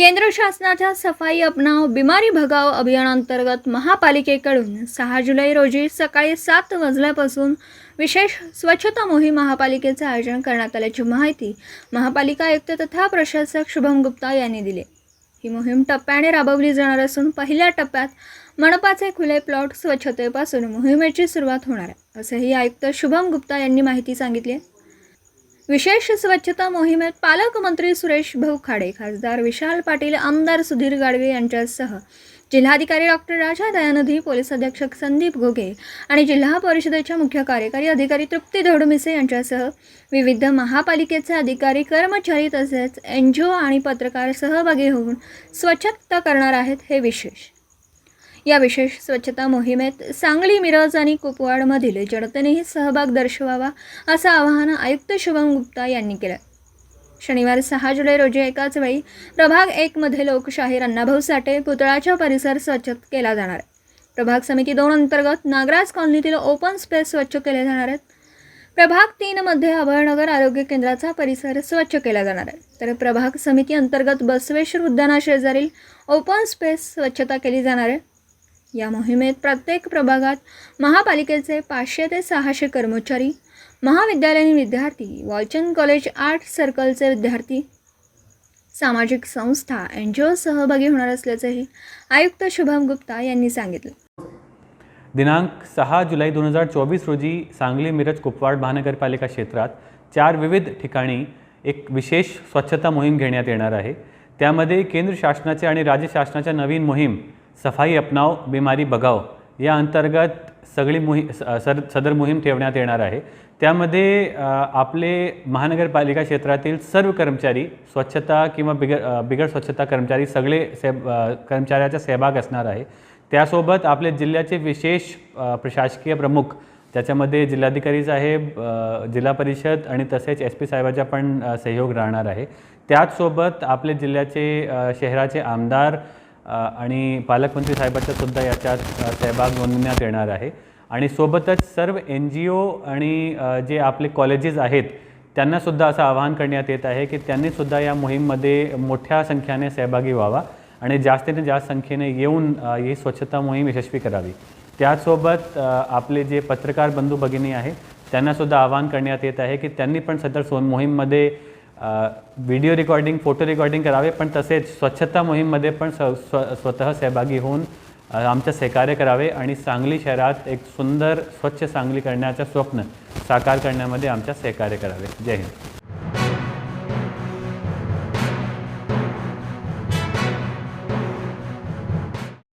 केंद्र शासनाच्या सफाई अपनाव बिमारी भगाव अभियानांतर्गत महापालिकेकडून सहा जुलै रोजी सकाळी सात वाजल्यापासून विशेष स्वच्छता मोहीम महापालिकेचे आयोजन करण्यात आल्याची माहिती महापालिका आयुक्त तथा प्रशासक शुभम गुप्ता यांनी दिली. ही मोहीम टप्प्याने राबवली जाणार असून पहिल्या टप्प्यात मनपाचे खुले प्लॉट स्वच्छतेपासून मोहिमेची सुरुवात होणार आहे असंही आयुक्त शुभम गुप्ता यांनी माहिती सांगितली आहे. विशेष स्वच्छता मोहिमेत पालकमंत्री सुरेश भाऊ खाडे खासदार विशाल पाटील आमदार सुधीर गाडवे यांच्यासह जिल्हाधिकारी डॉक्टर राजा दयानधी पोलीस अधीक्षक संदीप घोगे आणि जिल्हा परिषदेच्या मुख्य कार्यकारी अधिकारी तृप्ती धोडमिसे यांच्यासह विविध महापालिकेचे अधिकारी कर्मचारी तसेच एन जी ओ आणि पत्रकार सहभागी होऊन स्वच्छता करणार आहेत हे विशेष. या विशेष स्वच्छता मोहिमेत सांगली मिरज आणि कुपवाडमधील जनतेनेही सहभाग दर्शवावा असं आवाहन आयुक्त शुभम गुप्ता यांनी केलं. शनिवार सहा जुलै रोजी एकाच वेळी प्रभाग एकमध्ये लोकशाहीर अण्णाभाऊ साठे पुतळाचा परिसर स्वच्छ केला जाणार. आहे प्रभाग समिती दोन अंतर्गत नागराज कॉलनीतील ओपन स्पेस स्वच्छ केले जाणार आहेत. प्रभाग तीनमध्ये अभयनगर आरोग्य केंद्राचा परिसर स्वच्छ केला जाणार आहे. तर प्रभाग समिती अंतर्गत बसवेश्वर उद्यानाशेजारील ओपन स्पेस स्वच्छता केली जाणार आहे. या मोहिमेत प्रत्येक प्रभागात महापालिकेचे पाचशे ते सहाशे कर्मचारी महाविद्यालयीन विद्यार्थी वॉलचंद कॉलेज आर्ट सर्कलचे विद्यार्थी सामाजिक संस्था एन जी ओ सहभागी होणार असल्याचंही आयुक्त शुभम गुप्ता यांनी सांगितलं. दिनांक सहा जुलै दोन हजार चोवीस रोजी सांगली मिरज कुपवाड महानगरपालिका क्षेत्रात चार विविध ठिकाणी एक विशेष स्वच्छता मोहीम घेण्यात येणार आहे. त्यामध्ये केंद्र शासनाचे आणि राज्य शासनाच्या नवीन मोहीम सफाई अपनाव बिमारी बगाव या अंतर्गत सगळी मोहीम सर सदर मोहीम ठेवण्यात येणार आहे. त्यामध्ये आपले महानगरपालिका क्षेत्रातील सर्व कर्मचारी स्वच्छता किंवा बिगर बिगर स्वच्छता कर्मचारी सगळे से कर्मचाऱ्याचा सहभाग असणार आहे. त्यासोबत आपले जिल्ह्याचे विशेष प्रशासकीय प्रमुख त्याच्यामध्ये जिल्हाधिकारी साहेब जिल्हा परिषद आणि तसेच एस पी साहेबाचा पण सहयोग राहणार आहे. त्याचसोबत आपले जिल्ह्याचे शहराचे आमदार आणि पालकमंत्री साहेबांचा सुद्धा याच्यात सहभाग नोंदवण्यात येणार आहे. आणि सोबतच सर्व एन जी ओ आणि जे आपले कॉलेजेस आहेत त्यांनासुद्धा असं आवाहन करण्यात येत आहे की त्यांनीसुद्धा या मोहीममध्ये मोठ्या संख्येने सहभागी व्हावा आणि जास्तीत जास्त संख्येने येऊन ही स्वच्छता मोहीम यशस्वी करावी. त्याचसोबत आपले जे पत्रकार बंधू भगिनी आहेत त्यांनासुद्धा आवाहन करण्यात येत आहे की त्यांनी पण सदर सो मोहीममध्ये व्हिडिओ रेकॉर्डिंग फोटो रेकॉर्डिंग करावे पण तसेच स्वच्छता मोहीममध्ये पण स्व स्व स्वतः सहभागी होऊन अ, आमचं सहकार्य करावे आणि सांगली शहरात एक सुंदर स्वच्छ सांगली करण्याचं स्वप्न साकार करण्यामध्ये आमच्या सहकार्य करावे. जय हिंद.